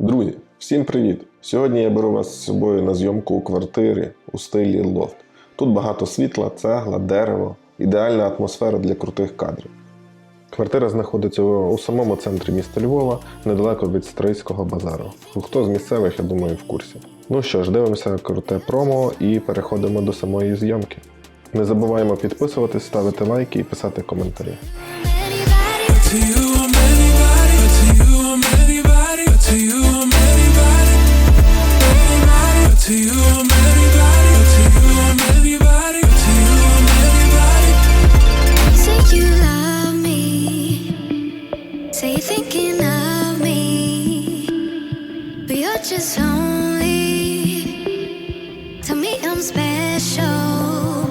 Друзі, всім привіт! Сьогодні я беру вас з собою на зйомку у квартирі у стилі лофт. Тут багато світла, цегла, дерево, ідеальна атмосфера для крутих кадрів. Квартира знаходиться у самому центрі міста Львова, недалеко від Стрийського базару. Хто з місцевих, я думаю, в курсі. Ну що ж, дивимося круте промо і переходимо до самої зйомки. Не забуваємо підписуватись, ставити лайки і писати коментарі. Just lonely. Tell me I'm special.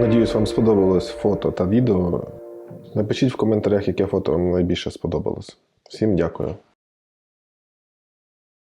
Надіюсь, вам сподобалось фото та відео. Напишіть в коментарях, яке фото вам найбільше сподобалось. Всім дякую.